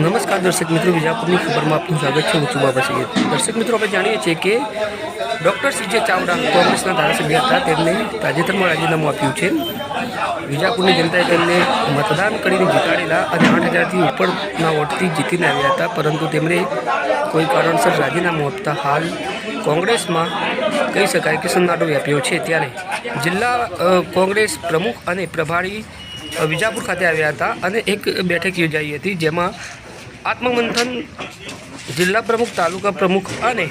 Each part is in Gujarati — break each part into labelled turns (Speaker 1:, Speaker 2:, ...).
Speaker 1: નમસ્કાર દર્શક મિત્રો, વિજાપુરની ખબરમાં આપનું સ્વાગત છે. હું છું બાબા સૈયદ દર્શક મિત્રો, આપણે જાણીએ છીએ કે ડૉક્ટર સીજે ચાવડા કોંગ્રેસના ધારાસભ્ય હતા. તેમને તાજેતરમાં રાજીનામું આપ્યું છે. વિજાપુરની જનતાએ તેમને મતદાન કરીને જીતાડેલા અને આઠ હજારથી ઉપરના વોટથી જીતીને આવ્યા હતા. પરંતુ તેમણે કોઈ કારણસર રાજીનામું આપતા હાલ કોંગ્રેસમાં કહી શકાય કે સન્નાટો વ્યાપ્યો છે. ત્યારે જિલ્લા કોંગ્રેસ પ્રમુખ અને પ્રભારી વિજાપુર ખાતે આવ્યા હતા અને એક બેઠક યોજાઈ હતી, જેમાં આત્મમંથન જિલ્લા પ્રમુખ, તાલુકા પ્રમુખ અને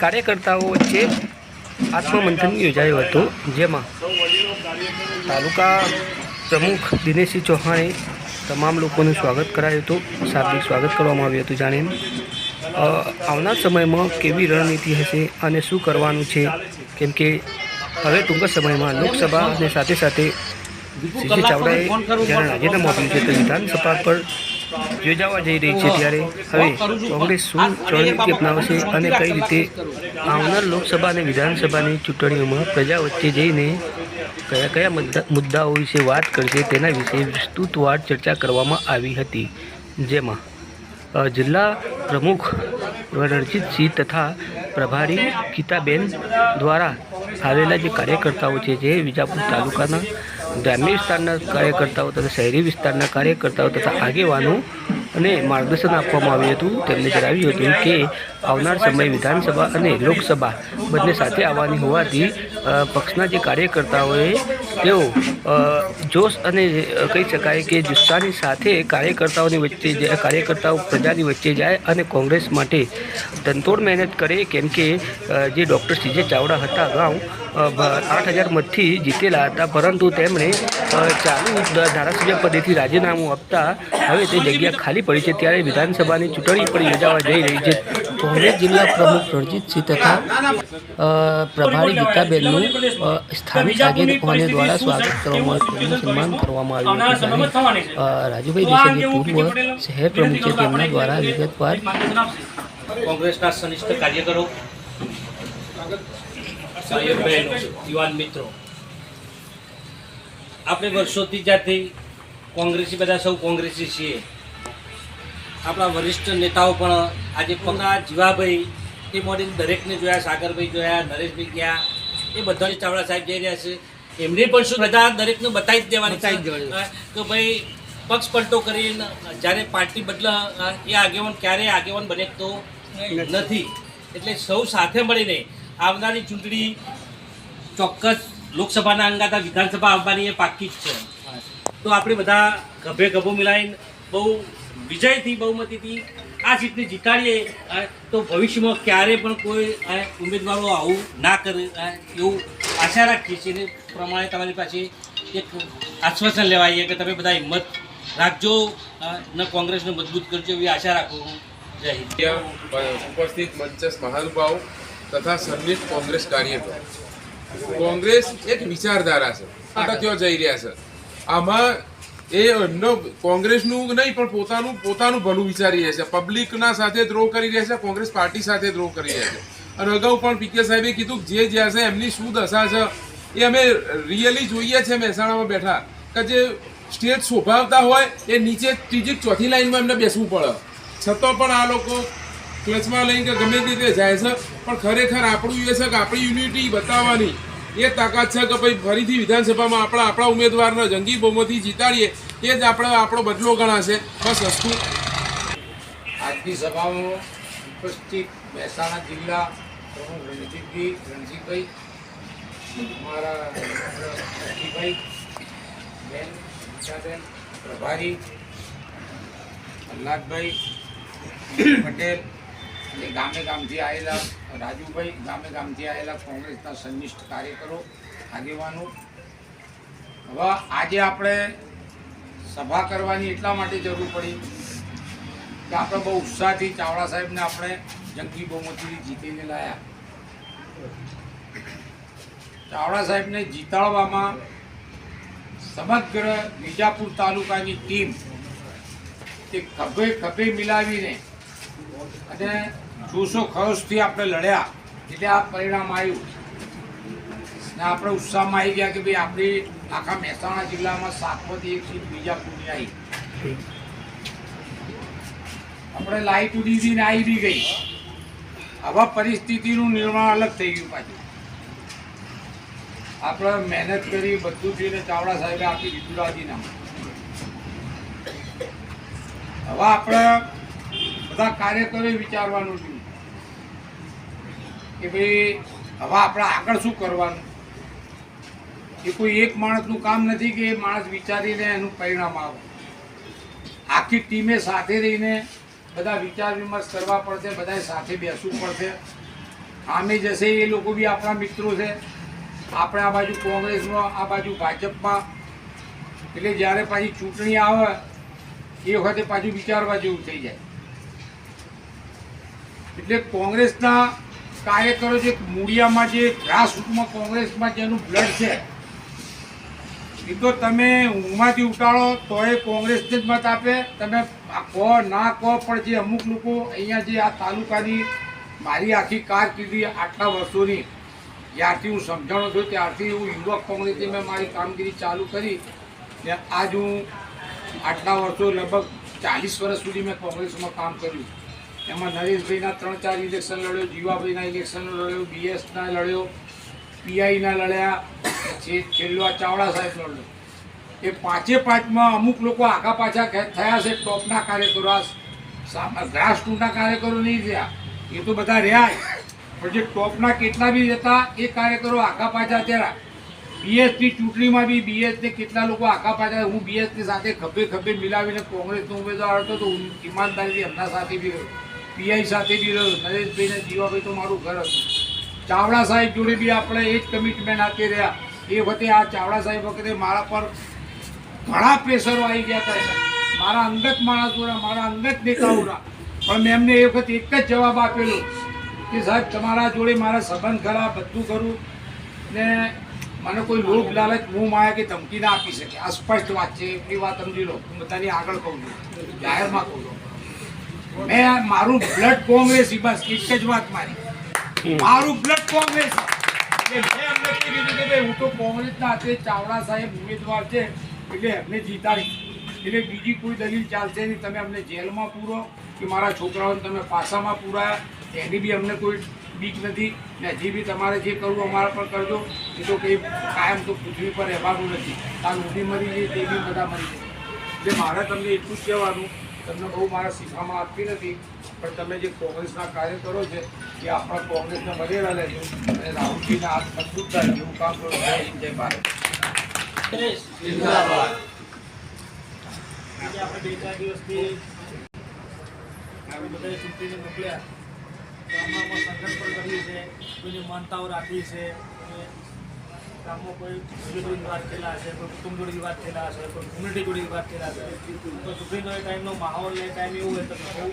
Speaker 1: કાર્યકર્તાઓ વચ્ચે આત્મમંથન યોજાયું હતું. જેમાં તાલુકા પ્રમુખ દિનેશસિંહ ચૌહાણે તમામ લોકોનું સ્વાગત કરાયું હતું. શાબ્દિક સ્વાગત કરવામાં આવ્યું હતું જાણીને. આવનાર સમયમાં કેવી રણનીતિ હશે અને શું કરવાનું છે? કેમ કે હવે ટૂંક સમયમાં લોકસભા અને સાથે સાથે સીજે ચાવડાએ જ્યારે રાજીનામું આપ્યું છે તો વિધાનસભા પર યોજાવા જઈ રહી છે ત્યારે. હવે કોંગ્રેસ શું રણનીતિ અપનાવશે અને કઈ રીતે આવનાર લોકસભા અને વિધાનસભાની ચૂંટણીઓમાં પ્રજા વચ્ચે જઈને કયા કયા મુદ્દા મુદ્દાઓ વિશે વાત કરશે તેના વિશે વિસ્તૃતવાર ચર્ચા કરવામાં આવી હતી. જેમાં જિલ્લા પ્રમુખ રણજીતસિંહ તથા પ્રભારી ગીતાબેન દ્વારા આવેલા જે કાર્યકર્તાઓ છે જે વિજાપુર તાલુકાના ગ્રામ્ય વિસ્તારના કાર્યકર્તાઓ તથા શહેરી વિસ્તારના કાર્યકર્તાઓ તથા આગેવાનો અને માર્ગદર્શન આપવામાં આવ્યું હતું. તેમણે જણાવ્યું હતું કે આવનાર સમય વિધાનસભા અને લોકસભા બંને સાથે આવવાની હોવાથી પક્ષના જે કાર્યકર્તાઓએ તેઓ જોશ અને કહી શકાય કે જુસ્સાની સાથે કાર્યકર્તાઓની વચ્ચે કાર્યકર્તાઓ પ્રજાની વચ્ચે જાય અને કોંગ્રેસ માટે તનતોડ મહેનત કરે, કેમ કે જે ડૉક્ટર સીજે ચાવડા હતા અગાઉ આઠ હજાર મતથી જીતેલા હતા, પરંતુ તેમણે ચાલુ ધારાસભ્ય પદેથી રાજીનામું આપતા હવે તે જગ્યા ખાલી પડી છે, ત્યારે વિધાનસભાની ચૂંટણી પણ યોજાવા જઈ રહી છે. કોંગ્રેસ જિલ્લા પ્રમુખ રણજીતસિંહ તથા પ્રભારી ગીતાબેનનું સ્થાનિક આગેવાનો દ્વારા સ્વાગત કરવામાં આવ્યું સન્માન કરવામાં આવ્યું રાજુભાઈ દેસાઈ જે પૂર્વ શહેર પ્રમુખ છે તેમના દ્વારા વિગતવાર
Speaker 2: કોંગ્રેસના સનિષ્ઠ કાર્યકરો યુવાન મિત્રો, આપણે વર્ષોથી જ્યાંથી કોંગ્રેસી, બધા સૌ કોંગ્રેસી છીએ. આપણા વરિષ્ઠ નેતાઓ પણ આજે પંગા જીવાભાઈ એ મોડી દરેકને જોયા સાગરભાઈ જોયા નરેશભાઈ ગયા એ બધાની ચાવડા સાહેબ જઈ રહ્યા છે. એમને પણ શું બધા દરેકને બતાવી જ દેવાની કે ભાઈ પક્ષ પલટો કરીને જ્યારે પાર્ટી બદલા એ આગેવાન ક્યારે આગેવાન બને તો નથી. એટલે સૌ સાથે મળીને આવનારી ચૂંટણી ચોક્કસ લોકસભાના અંગાતા વિધાનસભા આવવાની એ પાકી જ છે. તો આપણે બધા ગભે ગભો મિલાવીને બહુ વિજયથી બહુમતીથી આ સીટને જીતાડીએ તો ભવિષ્યમાં ક્યારે પણ કોઈ ઉમેદવારો આવું ના કરે એવું આશા રાખીએ છીએ. પ્રમાણે તમારી પાસે એક આશ્વાસન લેવાઈએ કે તમે બધા હિંમત રાખજો ને કોંગ્રેસને મજબૂત કરજો એવી આશા રાખું હું. જય હિન્દ.
Speaker 3: ઉપસ્થિત મંચસ મહાનુભાવ તથા સન્નિષ્ઠ કોંગ્રેસ કાર્યકરો. કોંગ્રેસ એક વિચારધારા છે. અટક્યો જઈ રહ્યા છે? આમાં એ એમનો કોંગ્રેસનું નહીં, પણ પોતાનું પોતાનું ભલું વિચારી રહ્યા છે. પબ્લિકના સાથે દ્રોહ કરી રહ્યા છે, કોંગ્રેસ પાર્ટી સાથે દ્રોહ કરી રહ્યા છે. અને અગાઉ પણ પીકે સાહેબે કીધું જે જ્યાં છે એમની શું દશા છે, એ અમે રિયલી જોઈએ છે મહેસાણામાં બેઠા. કે જે સ્ટેજ શોભાવતા હોય, એ નીચે ત્રીજી, ચોથી લાઈનમાં એમને બેસવું પડે. છતાં પણ આ લોકો ક્લચમાં લઈને કે ગમે તે રીતે જાય છે. પણ ખરેખર આપણું એ છે કે આપણી યુનિટી બતાવવાની એ તાકાત છે કે ભાઈ ફરીથી વિધાનસભામાં આપણા આપણા ઉમેદવારને જંગી બહુમતી જીતાડીએ. એ જ આપણે આપણો બદલો ગણાશે. બસ વસ્તુ
Speaker 4: આજની સભામાં ઉપસ્થિત મહેસાણા જિલ્લા પ્રમુખ રણજીતભાઈ રણજીતભાઈ, મારા રણજીતભાઈ, બેન ગીતાબેન પ્રભારી, પ્રહલાદભાઈ પટેલ અને ગામે ગામથી આવેલા રાજુભાઈ, ગામે ગામથી આવેલા કોંગ્રેસના સંનિષ્ઠ કાર્યકરો, આગેવાનો. હવે આજે આપણે સભા કરવાની એટલા માટે જરૂર પડી કે આપણે બહુ ઉત્સાહથી ચાવડા સાહેબને આપણે જંગી બહુમતીથી જીતીને લાયા. ચાવડા સાહેબને જીતાડવામાં સમગ્ર વિજાપુર તાલુકાની ટીમ તે ખભે ખભે મિલાવીને અને જોશો ખરોશથી આપણે લડ્યા, એટલે આ પરિણામ આવ્યું. ને આપણે ઉત્સાહમાં આવી ગયા કે ભાઈ આપણી આખા મહેસાણા જિલ્લામાં સાતમાંથી એક સીટ વિજાપુરની આવી. આપણે લાઈટ ઉડી હતી ને આવી બી ગઈ. હવે પરિસ્થિતિનું નિર્માણ અલગ થઈ ગયું પાછું. આપણે મહેનત કરી બધું થઈને ચાવડા સાહેબે આપી દીધું રાજીનામું. હવે આપણે બધા કાર્યકરોએ વિચારવાનું છે કે ભાઈ, હવે આપણે આગળ શું કરવાનું? એ કોઈ એક માણસનું કામ નથી કે એ માણસ વિચારીને એનું પરિણામ આવે. આખી ટીમે સાથે રહીને બધા વિચાર વિમર્શ કરવા પડશે, બધાએ સાથે બેસવું પડશે. આમે જશે એ લોકો બી આપણા મિત્રો છે. આપણે આ બાજુ કોંગ્રેસમાં, આ બાજુ ભાજપમાં. એટલે જ્યારે પાછી ચૂંટણી આવે, એ વખતે પાછું વિચારવા જેવું થઈ જાય. એટલે કોંગ્રેસના કાર્યકરો જે મૂળિયામાં જે ગ્રાસરૂટમાં કોંગ્રેસમાં જેનું બ્લડ છે, એ તો તમે ઊંઘમાંથી ઉટાડો તો એ કોંગ્રેસને જ મત આપે. તમે કહો ના કહો પણ જે અમુક લોકો અહીંયા જે આ તાલુકાની મારી આખી કારકિર્દી આટલા વર્ષોની, જ્યારથી હું સમજાણો છું, ત્યારથી હું યુવક કોંગ્રેસથી મેં મારી કામગીરી ચાલુ કરી ને આજ હું આટલા વર્ષો લગભગ ચાલીસ વર્ષ સુધી મેં કોંગ્રેસમાં કામ કર્યું. એમાં નરેશભાઈના ત્રણ ચાર ઇલેક્શન લડ્યો, જીવાભાઈના ઇલેક્શન લડ્યો બીએસના લડ્યો પીઆઈના લડ્યા જે છેલ્લો ચાવડા સાહેબ લડ્યો. એ પાંચે પાંચમાં અમુક લોકો આગા પાછા થયા છે, ટોપના કાર્યકરો ગ્રાસ રૂટના કાર્યકરો નહીં રહ્યા. એ તો બધા રહ્યા. પણ જે ટોપના કેટલા બી હતા, એ કાર્યકરો આગા પાછા થયા. બીએસની ચૂંટણીમાં બી બીએસને કેટલા લોકો આખા પાછા હું બીએસની સાથે ખભે ખભે મિલાવીને કોંગ્રેસનો ઉમેદવાર હતો, તો હું ઈમાનદારીથી એમના સાથે બી રહ્યો. પીઆઈ સાથે બી રહ્યો. નરેશભાઈને જીવાભાઈ તો મારું ઘર હતું. ચાવડા સાહેબ જોડે બી આપણે એ જ કમિટમેન્ટ આપી રહ્યા. એ વખતે આ ચાવડા સાહેબ વખતે મારા પર ઘણા પ્રેશરો આવી ગયા હતા. મારા અંગત માણસોના મારા અંગત નેતાઓના પણ મેં એમને એ વખત એક જ જવાબ આપેલો કે સાહેબ, તમારા જોડે મારા સંબંધ ખરા બધું કરું ને મને કોઈ લોભ, લાલચ હું માયા કે ધમકી ના આપી શકે. આ સ્પષ્ટ વાત છે. એટલી વાત સમજી લો. હું બધાની આગળ કહું છું. જાહેરમાં કહું છું. મેં મારું બ્લડ કોંગ્રેસ બસ એક જ વાત મારી. મારું બ્લડ કોંગ્રેસ એટલે મેં એમને કીધું કે ભાઈ હું તો કોંગ્રેસના હાથે ચાવડા સાહેબ ઉમેદવાર છે એટલે એમને જીતાડી. એટલે બીજી કોઈ દલીલ ચાલશે નહીં. તમે અમને જેલમાં પૂરો કે મારા છોકરાઓને તમે પાસામાં પૂરાયા એની બી અમને કોઈ બીક નથી. ને હજી બી તમારે જે કરવું અમારા પર કરજો. એ તો કંઈ કાયમ તો પૃથ્વી પર રહેવાનું નથી. કાલ ઊભી મરી જાય તે બી બધા મરી જાય એટલે મારે તમને એટલું જ કહેવાનું તમને બહુ મારા શીખવામાં આપતી નથી પણ તમે જે કોંગ્રેસના કાર્યકરો છે એ આપણા કોંગ્રેસને મર્યાદા લેજો અને રાહુલજીના હાથ મજબૂત થાય એવું કામ કરો. જય હિન્દ જય ભારત.
Speaker 5: આજે આપણે બે ચાર દિવસથી આપણે બધાએ ચૂંટીને મોકલ્યા. અમે સંઘર્ષ પણ કર્યું છે કોઈની માનતાઓ રાખી છે ગામમાં કોઈ જોડી વાત થયેલા હશે, કોઈ કુટુંબ જોડી વાત થયેલા હશે, કોઈ કોમ્યુનિટી જોડી વાત થયેલા હશે, તો ચૂંટણીનો એ ટાઈમનો માહોલ ને ટાઈમ એવું હોય તો બહુ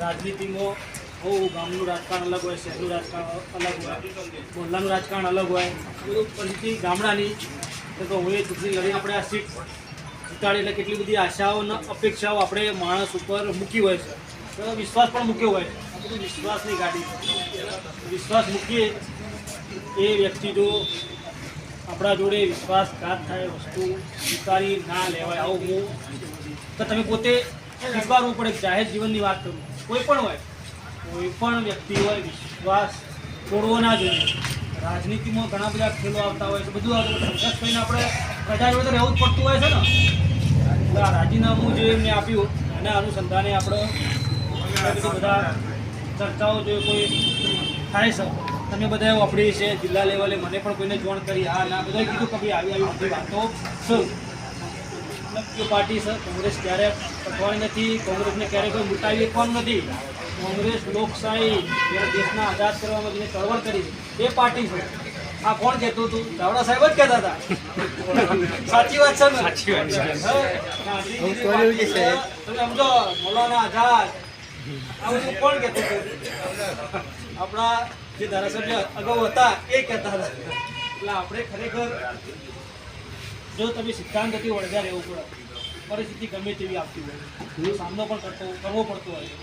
Speaker 5: રાજનીતિમાં બહુ ગામનું રાજકારણ અલગ હોય, શહેરનું રાજકારણ અલગ હોય, મોહલ્લાનું રાજકારણ અલગ હોય, બધું પરિસ્થિતિ ગામડાની. તો તો હું એ ચૂંટણી લડી આપણે આ સીટ જીતાડી એટલે કેટલી બધી આશાઓ અને અપેક્ષાઓ આપણે માણસ ઉપર મૂકી હોય છે. તો વિશ્વાસ પણ મૂક્યો હોય આ બધું વિશ્વાસની ગાડી વિશ્વાસ મૂકીએ એ વ્યક્તિ જો આપણા જોડે વિશ્વાસઘાત થાય, વસ્તુ સ્વીકારી ના લેવાય, આવું હું. તો તમે પોતે સ્વીકારવું પડે જાહેર જીવનની વાત કરું. કોઈ પણ હોય, કોઈ પણ વ્યક્તિ હોય, વિશ્વાસ તોડવો ના જોઈએ. રાજનીતિમાં ઘણા બધા ખેલો આવતા હોય છે, બધું આવતું. સંઘર્ષ થઈને આપણે પ્રજા જોડે તો રહેવું જ પડતું હોય છે ને. આ રાજીનામું જે મેં આપ્યું, એના અનુસંધાને આપણે બધા ચર્ચાઓ જે કોઈ થાય છે. તમે બધા વાપરી છે જિલ્લા લેવલે મને પણ કોઈને જોણ કરી હા ના બધા કીધું કે ભાઈ આવી આવી બધી વાતો. છે પાર્ટી છે કોંગ્રેસ ક્યારે પકવાની નથી કોંગ્રેસને ક્યારે કોઈ મુટાવી શકવાનું નથી. કોંગ્રેસ લોકશાહી જ્યારે દેશના આઝાદ કરવામાં માટે ચળવળ કરી છે એ પાર્ટી છે. આ કોણ કહેતું હતું? ચાવડા સાહેબ જ કહેતા હતા. સાચી વાત છે ને? સાચી વાત છે. તમે સમજો મોલાના આઝાદ. આ બધું કોણ કહેતું હતું? આપણા જે ધારાસભ્ય અગાઉ હતા, એ કહેતા હતા. એટલે આપણે ખરેખર જો તમે સિદ્ધાંતથી વળગ્યા રહેવું પડે, પરિસ્થિતિ ગમે તેવી આપતી હોય સામનો પણ કરતો, કરવો પડતો હોય,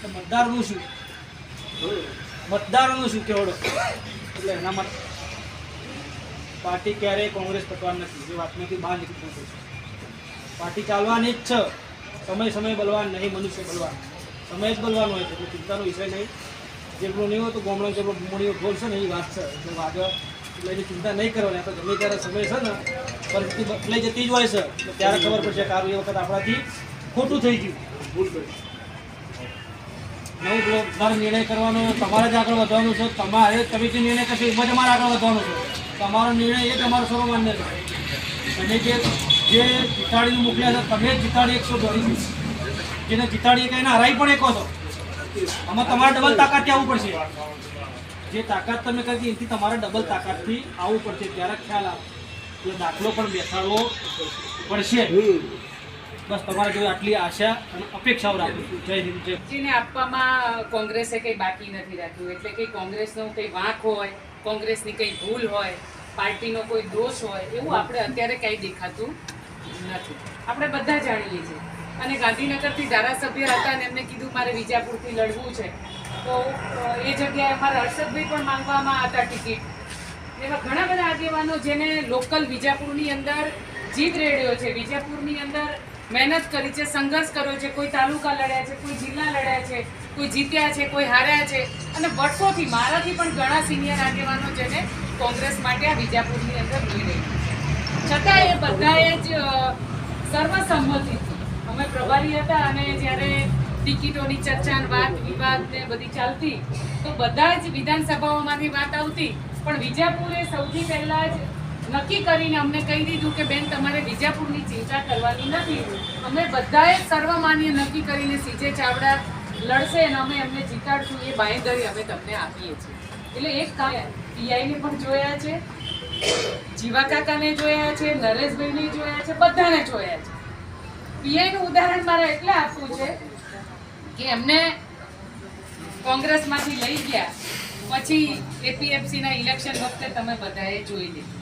Speaker 5: તો મતદારનું શું? મતદારોનું શું કેવડો એટલે એના માટે પાર્ટી ક્યારેય કોંગ્રેસ પટવાનું નથી એ વાતમાંથી બહાર નીકળવું પડશે પાર્ટી ચાલવાની જ છે. સમય સમય બલવાન નહીં, મનુષ્ય બલવાન. સમય જ બોલવાનો હોય છે ચિંતાનો વિષય નહીં. જેટલું નહીં હોય તો ગામડા જેટલો મોડી બોલશે ને એ વાત છે. તો આગળ એટલે ચિંતા નહીં કરવાની. આપણે ગમે ત્યારે સમય છે ને પરિસ્થિતિ બદલાઈ જતી જ હોય છે. તો ત્યારે ખબર પડશે કે એ વખત આપણાથી ખોટું થઈ ગયું. ભૂલ કરી નવું બ્લોક નિર્ણય કરવાનો, તમારે જ આગળ વધવાનું છે. તમારે, તમે જે નિર્ણય કરશો એમાં જ અમારે આગળ વધવાનું છે. તમારો નિર્ણય એ જ અમારો સર્વમાન્ય છે. તમે જે જે જીતાડીને મોકલ્યા છે, તમે જ જીતાડી એકસો જેને જીતાડી કે એને હરાઈ પણ એકો છો આમાં તમારે ડબલ તાકાતથી આવવું પડશે. જે તાકાત તમે કરી એથી તમારે ડબલ તાકાતથી આવવું પડશે. ત્યારે ખ્યાલ આવે. એટલે દાખલો પણ બેસાડવો પડશે. બસ, તમારે જોઈ આટલી આશા અને અપેક્ષાઓ રાખું જય હિન્દ, જય
Speaker 6: જેને આપવામાં કોંગ્રેસે કંઈ બાકી નથી રાખ્યું. એટલે કે કોંગ્રેસનો કંઈ વાંક હોય, કોંગ્રેસની કંઈ ભૂલ હોય, પાર્ટીનો કોઈ દોષ હોય, એવું આપણે અત્યારે કંઈ દેખાતું નથી. આપણે બધા જાણીએ છીએ. અને ગાંધીનગરથી ધારાસભ્ય હતા અને એમને કીધું મારે વિજાપુરથી લડવું છે. તો એ જગ્યાએ અમારા હર્ષદભાઈ પણ માંગવામાં હતા ટિકિટ. એવા ઘણા બધા આગેવાનો જેને લોકલ વિજાપુરની અંદર જીત રેડ્યો છે. વિજાપુરની અંદર મહેનત કરી છે સંઘર્ષ કર્યો છે કોઈ તાલુકા લડ્યા છે કોઈ જિલ્લા લડ્યા છે કોઈ જીત્યા છે કોઈ હાર્યા છે. અને વર્ષોથી મારાથી પણ ઘણા સિનિયર આગેવાનો જેને કોંગ્રેસ માટે આ વિજાપુરની અંદર લઈ રહી છતાં એ બધાએ જ અ, સર્વસંમતિથી અમે પ્રભારી હતા અને જ્યારે ટિકિટોની ચર્ચા વાત વિવાદ ને બધી ચાલતી, તો બધા જ વિધાનસભાઓમાંથી વાત આવતી. પણ વિજાપુરે સૌથી પહેલાં જ નક્કી કરીને અમને કહી દીધું કે, બેન, તમારે વિજાપુરની ચિંતા કરવાની નથી. અમે બધાએ સર્વમાન્ય નક્કી કરીને સીજે ચાવડા લડશે અને અમે એમને જીતાડશું. એ બાંયધરી અમે તમને આપીએ છીએ. એટલે એક કામ પીઆઈને પણ જોયા છે જીવા કાકાને જોયા છે, નરેશભાઈને જોયા છે, બધાને જોયા છે. પીઆઈનું ઉદાહરણ મારે એટલે આપવું છે કે એમને કોંગ્રેસમાંથી લઈ ગયા, પછી એપીએફસીના ઇલેક્શન વખતે તમે બધાએ જોઈ લીધું.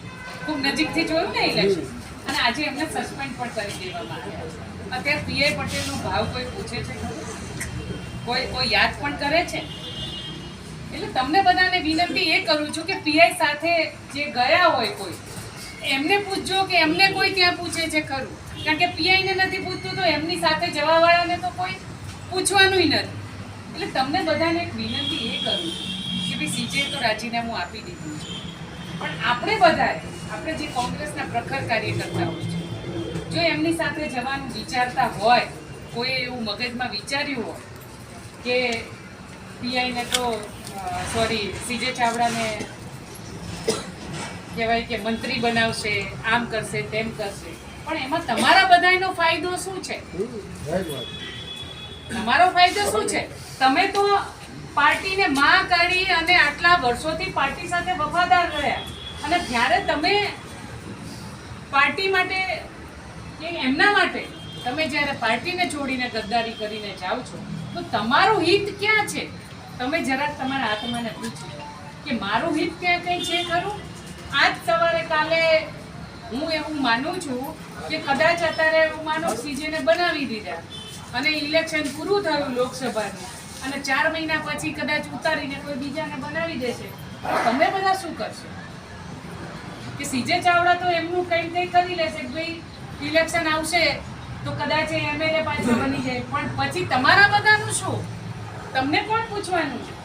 Speaker 6: ખૂબ નજીકથી જોયું ને ઇલેક્શન? અને આજે એમને સસ્પેન્ડ પણ કરી દેવામાં આવ્યા. અત્યારે પીઆઈ પટેલનો ભાવ કોઈ પૂછે છે કોઈ કોઈ યાદ પણ કરે છે? એટલે તમને બધાને વિનંતી એ કરું છું કે પીઆઈ સાથે જે ગયા હોય કોઈ, એમને પૂછજો કે એમને કોઈ ત્યાં પૂછે છે ખરું? કારણ કે પીઆઈને નથી પૂછતું તો એમની સાથે જવાવાળાને તો કોઈ પૂછવાનું નથી. એટલે તમને બધાને એક વિનંતી એ કરું કે ભાઈ સીજે તો રાજીનામું આપી દીધું છે. પણ આપણે બધાએ, આપણે જે કોંગ્રેસના પ્રખર કાર્યકર્તાઓ છે, જો એમની સાથે જવાનું વિચારતા હોય કોઈ એવું મગજમાં વિચાર્યું હોય કે પીઆઈને તો સોરી, સીજે ચાવડાને કહેવાય કે મંત્રી બનાવશે, આમ કરશે, તેમ કરશે પણ એમાં તમારા બધાનો ફાયદો શું છે? તમારો ફાયદો શું છે? તમે તો પાર્ટીને માં કરી અને આટલા વર્ષોથી પાર્ટી સાથે વફાદાર રહ્યા. અને જ્યારે તમે પાર્ટી માટે કે એમના માટે તમે જ્યારે પાર્ટીને છોડીને ગદ્દારી કરીને જાઓ છો, તો તમારું હિત ક્યાં છે? તમે જરાક તમારા આત્માને પૂછો કે મારું હિત ક્યાં કંઈ છે ખરું? આજ સવારે કાલે હું એવું માનું છું કે કદાચ અત્યારે હું માનો સીજેને બનાવી દીધા અને ઇલેક્શન પૂરું થયું લોકસભાનું અને ચાર મહિના પછી કદાચ ઉતારીને કોઈ બીજાને બનાવી દેશે. તમે બધા શું કરશો? કે સીજે ચાવડા તો એમનું કંઈ કંઈ કરી લેશે કે ભાઈ ઇલેક્શન આવશે તો કદાચ એમએલએ પાછા બની જાય. પણ પછી તમારા બધાનું શું? તમને કોણ પૂછવાનું છે?